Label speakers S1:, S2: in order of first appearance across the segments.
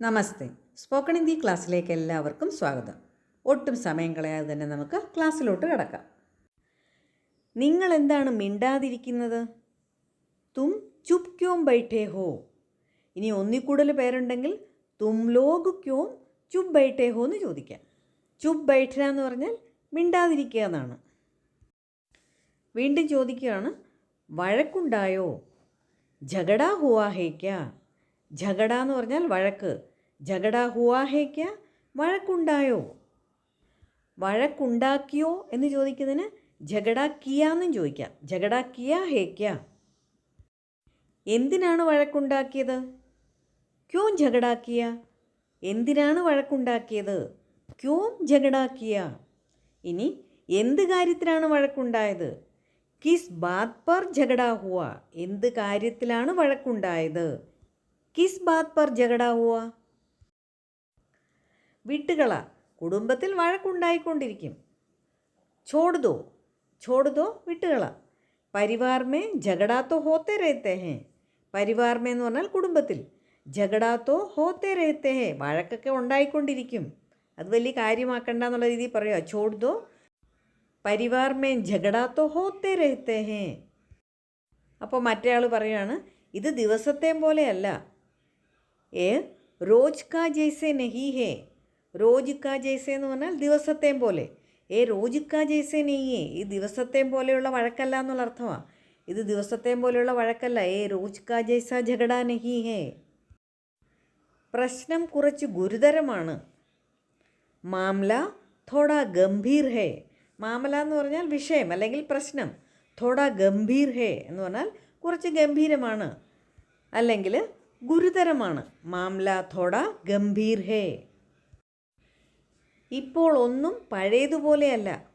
S1: നമസ്തേ. Spoken Hindi ക്ലാസ്സിലേക്ക് എല്ലാവർക്കും സ്വാഗതം. ഒട്ടും സമയം കളയാതെ തന്നെ നമുക്ക് ക്ലാസ്സിലോട്ട് കിടക്കാം. നിങ്ങൾ എന്താണ് മിണ്ടാതിരിക്കുന്നത്? തും ചുപ് ക്യോം ബൈട്ടേ ഹോ. ഇനി ഒന്നിൽ കൂടുതൽ പേരുണ്ടെങ്കിൽ തും ലോഗ് ക്യോം ചുബ് ബൈട്ടേ ഹോ എന്ന് ചോദിക്കാം. ചുബ് ബൈഠന എന്ന് പറഞ്ഞാൽ മിണ്ടാതിരിക്കുക എന്നാണ്. വീണ്ടും ചോദിക്കുകയാണ് വഴക്കുണ്ടായോ? ജഗഡ ഹുവാ ഹേക്ക ജഗഡ എന്ന് പറഞ്ഞാൽ വഴക്ക്. ജഗഡ ഹുവാഹേക്ക വഴക്കുണ്ടായോ? വഴക്കുണ്ടാക്കിയോ എന്ന് ചോദിക്കുന്നതിന് ജഗഡ കിയ എന്നും ചോദിക്കാം. ജഗഡ കിയ ഹേക്ക എന്തിനാണ് വഴക്കുണ്ടാക്കിയത്? ക്യോ ജഗഡാക്കിയ എന്തിനാണ് വഴക്കുണ്ടാക്കിയത്? ക്യോ ജഗഡാക്കിയ ഇനി എന്ത് കാര്യത്തിലാണ് വഴക്കുണ്ടായത്? കിസ് ബാത് പർ ജഗഡ ഹുവ. എന്ത് കാര്യത്തിലാണ് വഴക്കുണ്ടായത്? കിസ് ബാത് പർ ജഗടാവുക വിട്ടുകള കുടുംബത്തിൽ വഴക്കുണ്ടായിക്കൊണ്ടിരിക്കും. ഛോടുതോ ഛോടുതോ വിട്ടുകള. പരിവാർമേ ജഗടാത്തോ ഹോത്തെ രഹത്തെ ഹേ. പരിവാർമേ എന്ന് പറഞ്ഞാൽ കുടുംബത്തിൽ. ജഗടാത്തോ ഹോത്തെ രഹത്തെ ഹേ വഴക്കൊക്കെ ഉണ്ടായിക്കൊണ്ടിരിക്കും. അത് വലിയ കാര്യമാക്കണ്ട എന്നുള്ള രീതിയിൽ പറയുക ഛോടുതോ പരിവാർമേ ജഗടാത്തോ ഹോത്തെ രഹത്തെ ഹേ. അപ്പോൾ മറ്റേ ആൾ പറയുകയാണ് ഇത് ദിവസത്തെയും പോലെയല്ല. എ റോജ് കാ ജൈസെ നഹി ഹേ. റോജ് കാ ജൈസെ എന്ന് പറഞ്ഞാൽ ദിവസത്തെയും പോലെ. ഏ റോജ് കാ ജൈസെ നെയ്യേ ഈ ദിവസത്തെയും പോലെയുള്ള വഴക്കല്ല എന്നുള്ള അർത്ഥമാണ് ഇത് ദിവസത്തെയും പോലെയുള്ള വഴക്കല്ല. ഏ റോജ് കാ ജൈസ ജഗഡാ നഹി ഹേ. പ്രശ്നം കുറച്ച് ഗുരുതരമാണ്. മാംല തോട ഗംഭീർ ഹേ. മാമല എന്ന് പറഞ്ഞാൽ വിഷയം അല്ലെങ്കിൽ പ്രശ്നം. തോട ഗംഭീർ ഹേ എന്ന് പറഞ്ഞാൽ കുറച്ച് ഗംഭീരമാണ്. അല്ലെങ്കിൽ ഗുരുതരമാണ്. മാംല തോട ഗംഭീർ ഹേ. ഇപ്പോൾ ഒന്നും പഴയതുപോലെയല്ല.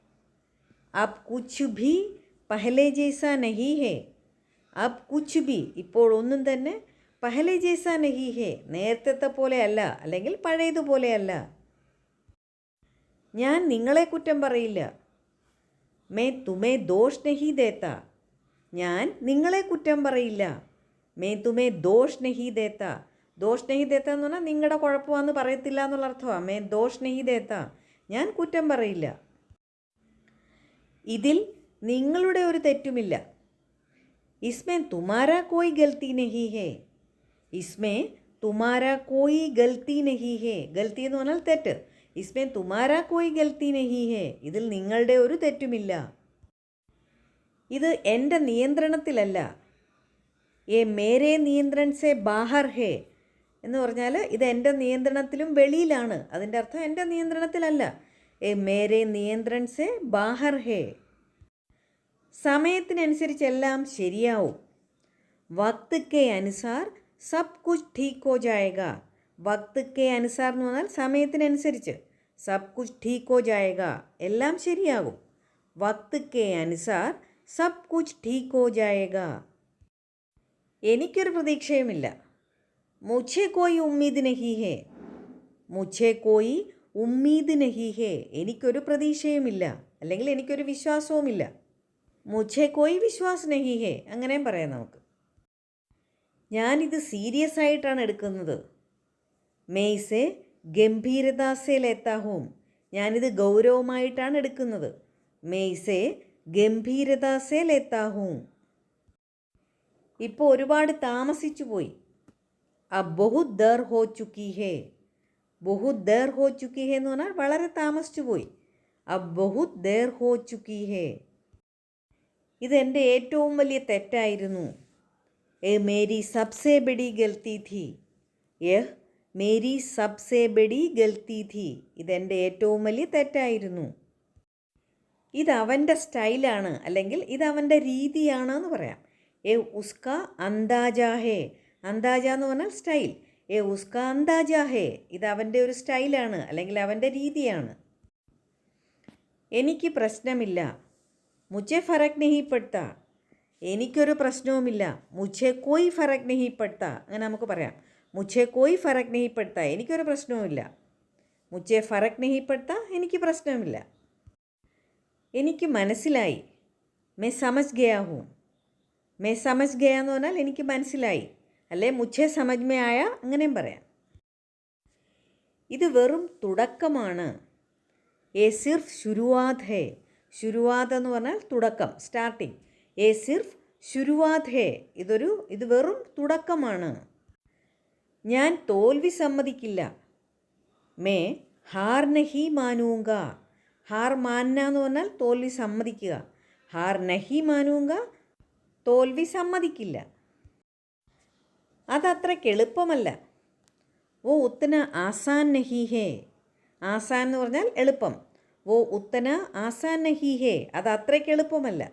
S1: അബ് കുച്ച് ഭി പഹലെ ജേസ നഹി ഹേ. അബ് കുച്ച് ഭി ഇപ്പോൾ ഒന്നും തന്നെ പഹലെ ജേസ നഹി ഹേ. നേരത്തെ പോലെയല്ല അല്ലെങ്കിൽ പഴയതുപോലെയല്ല. ഞാൻ നിങ്ങളെ കുറ്റം പറയില്ല. മേ തുമേ ദോഷ് നഹി ദേത്ത ഞാൻ നിങ്ങളെ കുറ്റം പറയില്ല. മേ തുമേ ദോഷ് നഹി ദേത്ത. ദോഷ് നഹി ദേത്ത എന്ന് പറഞ്ഞാൽ നിങ്ങളുടെ കുഴപ്പമാണെന്ന് പറയത്തില്ല എന്നുള്ള അർത്ഥമാണ് മേ ദോഷ് നഹി ദേത്ത. ഞാൻ കുറ്റം പറയില്ല. ഇതിൽ നിങ്ങളുടെ ഒരു തെറ്റുമില്ല. ഇസ്മേ തുമാര കോയി ഗൽത്തി നഹി ഹേ. ഇസ്മേ തുമാര കോയി ഗൽത്തി നഹി ഹേ. ഗൽത്തി എന്ന് പറഞ്ഞാൽ തെറ്റ്. ഇസ്മേ തുമാര കോയി ഗൽത്തി നഹി ഹേ. ഇതിൽ നിങ്ങളുടെ ഒരു തെറ്റുമില്ല. ഇത് എന്റെ നിയന്ത്രണത്തിലല്ല. ഏ മേരെ നിയന്ത്രൺ സെ ബാഹർ ഹേ എന്ന് പറഞ്ഞാൽ ഇത് എന്റെ നിയന്ത്രണത്തിലും വെളിയിലാണ്. അതിന്റെ അർത്ഥം എന്റെ നിയന്ത്രണത്തിലല്ല. ഏ മേരെ നിയന്ത്രൺ സെ ബാഹർ ഹേ. സമയത്തിനനുസരിച്ച് എല്ലാം ശരിയാവും. വക്ത് കെ അനുസാർ സബ് കുച്ച് ഠീക്ക് ഹോ ജായേഗ വക്ത് കെ അനുസാർ എന്ന് പറഞ്ഞാൽ സമയത്തിനനുസരിച്ച് സബ് കുച്ച് ഠീക്ക് ഹോ ജായേഗ എല്ലാം ശരിയാകും. വക്ത് കെ അനുസാർ സബ് കുച്ച് ഠീക്ക് ഹോ ജായേഗ എനിക്കൊരു പ്രതീക്ഷയുമില്ല. മുച്ചേ കോയി ഉമ്മീദ് നഹി ഹേ. മുച്ചേ കോയി ഉമ്മീദ് നഹി ഹേ. എനിക്കൊരു പ്രതീക്ഷയുമില്ല. അല്ലെങ്കിൽ എനിക്കൊരു വിശ്വാസവുമില്ല. മുച്ചേ കോയി വിശ്വാസ് നഹി ഹേ. അങ്ങനെയും പറയാം നമുക്ക്. ഞാനിത് സീരിയസ് ആയിട്ടാണ് എടുക്കുന്നത്. മെയ്സെ ഗംഭീരതാസയിലെത്താ ഹോം. ഞാനിത് ഗൗരവമായിട്ടാണ് എടുക്കുന്നത്. മെയ്സെ ഗംഭീരതാസയിലെത്താ ഹോം. ഇപ്പോൾ ഒരുപാട് താമസിച്ചു പോയി. ആ ബഹു ദേർ ഹോ ചുക്കി ഹേ. ബഹു ദേർ ഹോ ചുക്കി ഹേ എന്ന് പറഞ്ഞാൽ വളരെ താമസിച്ചു പോയി. ആ ബഹു ദേർ ഹോ ചുക്കി ഹേ. ഇതെന്റെ ഏറ്റവും വലിയ തെറ്റായിരുന്നു. എ മേരി സബ്സേ ബെഡി ഗൽത്തി ധി ഏഹ് മേരി സബ്സേ ബെഡി ഗൽത്തി ധി ഇതെന്റെ ഏറ്റവും വലിയ തെറ്റായിരുന്നു. ഇതവന്റെ സ്റ്റൈലാണ് അല്ലെങ്കിൽ ഇതവന്റെ രീതിയാണെന്ന് എന്ന് പറയാം. എ ഉസ്ക അന്താജാഹേ അന്താജ എന്ന് പറഞ്ഞാൽ സ്റ്റൈൽ. എ ഉസ്ക അന്താജാഹേ ഇത് അവന്റെ ഒരു സ്റ്റൈലാണ് അല്ലെങ്കിൽ അവന്റെ രീതിയാണ്. എനിക്ക് പ്രശ്നമില്ല. മുജെ ഫറക് നെഹിപ്പെടുത്ത എനിക്കൊരു പ്രശ്നവുമില്ല. മുജെ കോയി ഫറക് നെഹിപ്പെടുത്ത അങ്ങനെ നമുക്ക് പറയാം. മുജെ കോയി ഫറക് നെഹിപ്പെടുത്ത എനിക്കൊരു പ്രശ്നവുമില്ല. മുജെ ഫറക് നെഹിപ്പെടുത്ത എനിക്ക് പ്രശ്നമില്ല. എനിക്ക് മനസ്സിലായി. മേ സമജ് ഗയാഹും മേ സമജ് ഗയ എന്ന് പറഞ്ഞാൽ എനിക്ക് മനസ്സിലായി. അല്ലേ? മുച്ചേ സമജ് ആയ അങ്ങനെയും പറയാം. ഇത് വെറും തുടക്കമാണ്. എ സിർഫ് ശുരുവാത് ഹേ. ശുരുവാത് എന്ന് പറഞ്ഞാൽ തുടക്കം സ്റ്റാർട്ടിങ് എ സിർഫ് ശുരുവാത് ഹേ. ഇതൊരു ഇത് വെറും തുടക്കമാണ്. ഞാൻ തോൽവി സമ്മതിക്കില്ല. മേ ഹാർ നഹി മാനൂങ്ക ഹാർ മാന്ന എന്ന് പറഞ്ഞാൽ തോൽവി സമ്മതിക്കുക. ഹാർ നഹി മാനൂങ്ക തോൽവി സമ്മതിക്കില്ല. അതത്രയ്ക്ക് എളുപ്പമല്ല ഓ ഉത്തന ആസാൻ നഹി ഹേ. ആസാൻ എന്ന് പറഞ്ഞാൽ എളുപ്പം. ഓ ഉത്തന ആസാൻ നഹി ഹേ. അത് അത്രയ്ക്ക് എളുപ്പമല്ല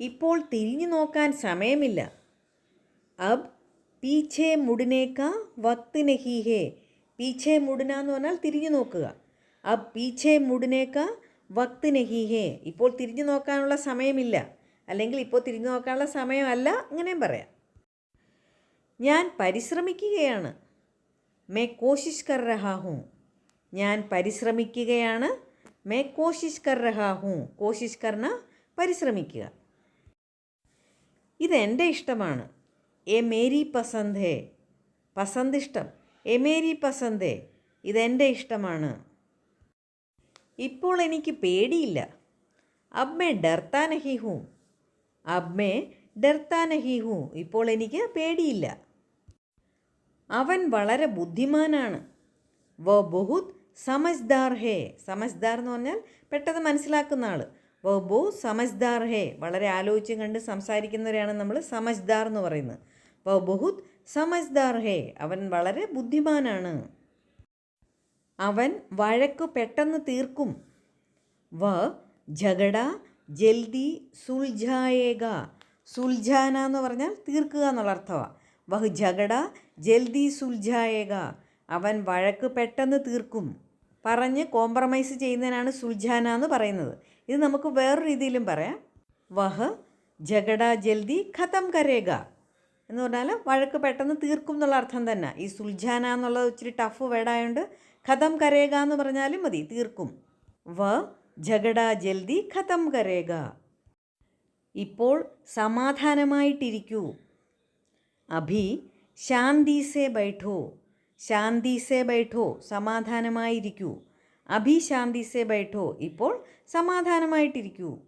S1: ഇപ്പോൾ തിരിഞ്ഞു നോക്കാൻ സമയമില്ല. അബ് പീച്ചേ മുടിനേക്ക വത്ത് നഹി ഹേ. പീഛേ മുടിന എന്ന് പറഞ്ഞാൽ തിരിഞ്ഞു നോക്കുക. അബ് പീച്ചേ മുടിനേക്ക വക്ത് നഹി ഹേ. ഇപ്പോൾ തിരിഞ്ഞു നോക്കാനുള്ള സമയമില്ല. അല്ലെങ്കിൽ ഇപ്പോൾ തിരിഞ്ഞു നോക്കാനുള്ള സമയമല്ല അങ്ങനെയും പറയാം. ഞാൻ പരിശ്രമിക്കുകയാണ്. മേ കോശിഷ് കർ രഹാ ഹൂँ ഞാൻ പരിശ്രമിക്കുകയാണ്. മേ കോശിഷ് കർ രഹാ ഹൂँ കോശിഷ് കർണ പരിശ്രമിക്കുക ഇതെന്റെ ഇഷ്ടമാണ്. എ മേരി പസന്ത് ഹേ പസന്ത് ഇഷ്ടം എ മേരി പസന്ത് ഇതെന്റെ ഇഷ്ടമാണ്. ഇപ്പോൾ എനിക്ക് പേടിയില്ല. അബ് മേ ഡർത്താനഹി ഹൂ. അബ് മേ ഡർത്താ നഹി ഹൂ. ഇപ്പോൾ എനിക്ക് പേടിയില്ല. അവൻ വളരെ ബുദ്ധിമാനാണ്. വ ബഹുത് സമജ്ദാർ ഹേ. സമജ്ദാർ എന്ന് പറഞ്ഞാൽ പെട്ടെന്ന് മനസ്സിലാക്കുന്ന ആൾ വ ബഹു സമജ്ദാർ ഹേ. വളരെ ആലോചിച്ചും കണ്ട് സംസാരിക്കുന്നവരെയാണ് നമ്മൾ സമജ്ദാർ എന്ന് പറയുന്നത്. വ ബഹുത് സമജ്ദാർ ഹേ. അവൻ വളരെ ബുദ്ധിമാനാണ്. അവൻ വഴക്ക് പെട്ടെന്ന് തീർക്കും. വ ഝഗട ജൽദി സുൽജായേക സുൽജാന എന്ന് പറഞ്ഞാൽ തീർക്കുക എന്നുള്ള അർത്ഥമാണ് വഹ് ജഗട ജൽദി സുൽജായേക അവൻ വഴക്ക് പെട്ടെന്ന് തീർക്കും. പറഞ്ഞ് കോംപ്രമൈസ് ചെയ്യുന്നതിനാണ് സുൽജാന എന്ന് പറയുന്നത്. ഇത് നമുക്ക് വേറൊരു രീതിയിലും പറയാം. വഹ് ജഗട ജൽദി ഖതം കരേക എന്ന് പറഞ്ഞാൽ വഴക്ക് പെട്ടെന്ന് തീർക്കും എന്നുള്ള അർത്ഥം തന്നെ. ഈ സുൽജാന എന്നുള്ളത് ഇച്ചിരി ടഫ് വേർഡായതുകൊണ്ട് ഖതം കരേക എന്ന് പറഞ്ഞാലും മതി തീർക്കും. വ ഝഗട ജൽദി ഖതം കരേഗ. ഇപ്പോൾ സമാധാനമായിട്ടിരിക്കൂ. അഭി ശാന്തി സെ ബൈഠോ. ശാന്തി സെ ബൈഠോ സമാധാനമായിരിക്കൂ. അഭി ശാന്തി സെ ബൈഠോ ഇപ്പോൾ സമാധാനമായിട്ടിരിക്കൂ.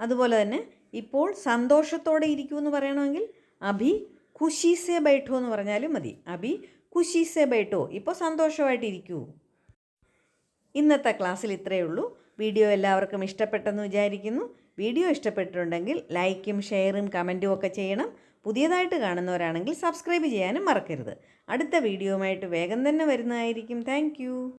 S1: അതുപോലെ തന്നെ ഇപ്പോൾ സന്തോഷത്തോടെ ഇരിക്കൂ എന്ന് പറയണമെങ്കിൽ അഭി ഖുഷി സെ ബൈഠോ എന്ന് പറഞ്ഞാലും മതി. അഭി ഖുഷി സെ ബൈഠോ ഇപ്പോൾ സന്തോഷമായിട്ടിരിക്കൂ. ഇന്നത്തെ ക്ലാസ്സിൽ ഇത്രയേ ഉള്ളൂ. വീഡിയോ എല്ലാവർക്കും ഇഷ്ടപ്പെട്ടെന്ന് വിചാരിക്കുന്നു. വീഡിയോ ഇഷ്ടപ്പെട്ടിട്ടുണ്ടെങ്കിൽ ലൈക്കും ഷെയറും കമന്റും ഒക്കെ ചെയ്യണം. പുതിയതായിട്ട് കാണുന്നവരാണെങ്കിൽ സബ്സ്ക്രൈബ് ചെയ്യാനും മറക്കരുത്. അടുത്ത വീഡിയോയുമായിട്ട് വേഗം തന്നെ വരുന്നതായിരിക്കും. താങ്ക്